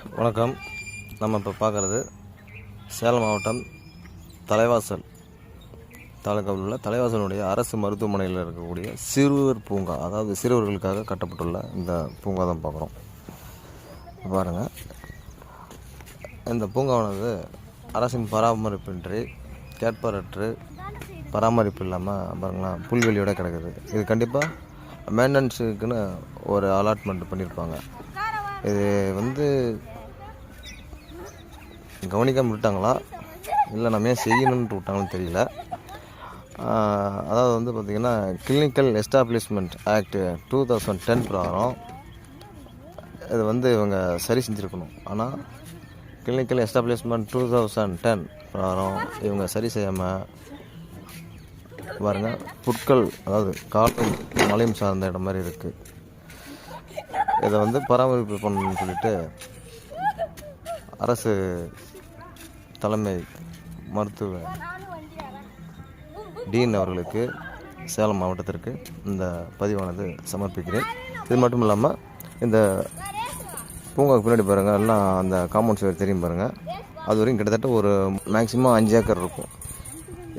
வணக்கம். நம்ம இப்போ பார்க்குறது சேலம் மாவட்டம் தலைவாசல் தாலுகாவில் உள்ள தலைவாசலுடைய அரசு மருத்துவமனையில் இருக்கக்கூடிய சிறுவர் பூங்கா அதாவது சிறுவர்களுக்காக கட்டப்பட்டுள்ள இந்த பூங்கா தான் பார்க்குறோம் பாருங்கள் இந்த பூங்காவானது அரசின் பராமரிப்பின்றி கேட்பாரற்று பராமரிப்பு இல்லாமல் பாருங்களேன் புல்வெளியோட கிடக்குது. இது கண்டிப்பாக மெயின்டெனன்ஸுக்குன்னு ஒரு அலாட்மெண்ட் பண்ணியிருப்பாங்க இது வந்து கவனிக்காம விட்டாங்களா இல்லை நம்ம ஏன் செய்யணுன்ட்டு விட்டாங்கன்னு தெரியல. அதாவது வந்து பார்த்திங்கன்னா clinical establishment act two thousand ten பிரகாரம் இது வந்து இவங்க சரி செஞ்சுருக்கணும். ஆனால் clinical establishment two thousand ten பிரகாரம் இவங்க சரி செய்யாமல் பாருங்கள் புட்கள் அதாவது காட்டும் மலையும் சார்ந்த இடம் மாதிரி இருக்குது இதை வந்து பராமரிப்பு பண்ணணும்னு சொல்லிட்டு அரசு தலைமை மருத்துவ டீன் அவர்களுக்கு சேலம் மாவட்டத்திற்கு இந்த பதிவானது சமர்ப்பிக்கிறேன். இது மட்டும் இல்லாமல் இந்த பூங்காவுக்கு பின்னாடி பாருங்கள் எல்லாம் அந்த காம்பவுண்ட் சுவர் தெரியும் பாருங்கள் அது வரைக்கும் கிட்டத்தட்ட ஒரு மேக்ஸிமம் அஞ்சு ஏக்கர் இருக்கும்.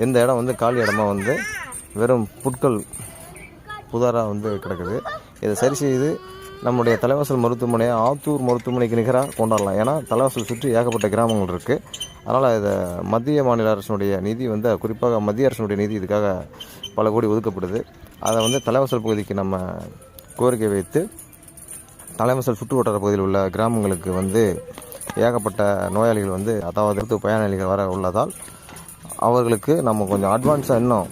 இந்த இடம் வந்து காலி இடமா வந்து வெறும் புட்கள் புதாராக வந்து கிடக்குது. இதை சரி செய்து நம்முடைய தலைவாசல் மருத்துவமனையை ஆத்தூர் மருத்துவமனைக்கு நிகராக கொண்டாடலாம். ஏன்னா தலைவாசல் சுற்றி ஏகப்பட்ட கிராமங்கள் இருக்குது அதனால் இதை மத்திய மாநில அரசினுடைய நிதி வந்து குறிப்பாக மத்திய அரசினுடைய நிதி இதுக்காக பல கோடி ஒதுக்கப்படுது. அதை வந்து தலைவாசல் பகுதிக்கு நம்ம கோரிக்கை வைத்து தலைவாசல் சுற்று வட்டார பகுதியில் உள்ள கிராமங்களுக்கு வந்து ஏகப்பட்ட நோயாளிகள் வந்து அதாவது பயனாளிகள் வர உள்ளதால் அவர்களுக்கு நம்ம கொஞ்சம் அட்வான்ஸாக இன்னும்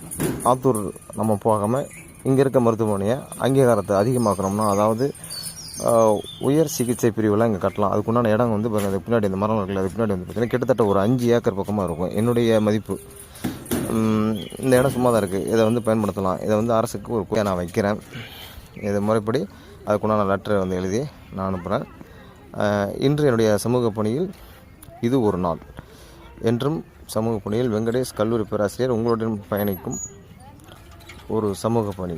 ஆத்தூர் நம்ம போகாமல் இங்கே இருக்க மருத்துவமனையை அங்கீகாரத்தை அதிகமாக்கணும்னா அதாவது உயர் சிகிச்சை பிரிவுலாம் இங்கே கட்டலாம். அதுக்குண்டான இடம் வந்து பாருங்கள் அதுக்கு பின்னாடி இந்த மரம் இருக்குல்ல அதுக்கு பின்னாடி வந்து பார்த்தீங்கன்னா கிட்டத்தட்ட ஒரு அஞ்சு ஏக்கர் பக்கமாக இருக்கும். என்னுடைய மதிப்பு. இந்த இடம் சும்மா தான் இருக்குது இதை வந்து பயன்படுத்தலாம். இதை வந்து அரசுக்கு ஒரு நான் வைக்கிறேன். இது முறைப்படி அதுக்குண்டான லெட்டரை வந்து எழுதி நான் அனுப்புகிறேன் இன்று என்னுடைய சமூக பணியில் இது ஒரு நாள். என்றும் சமூக பணியில் வெங்கடேஷ் கல்லூரி பேராசிரியர் உங்களுடன் பயணிக்கும் ஒரு சமூக பணி.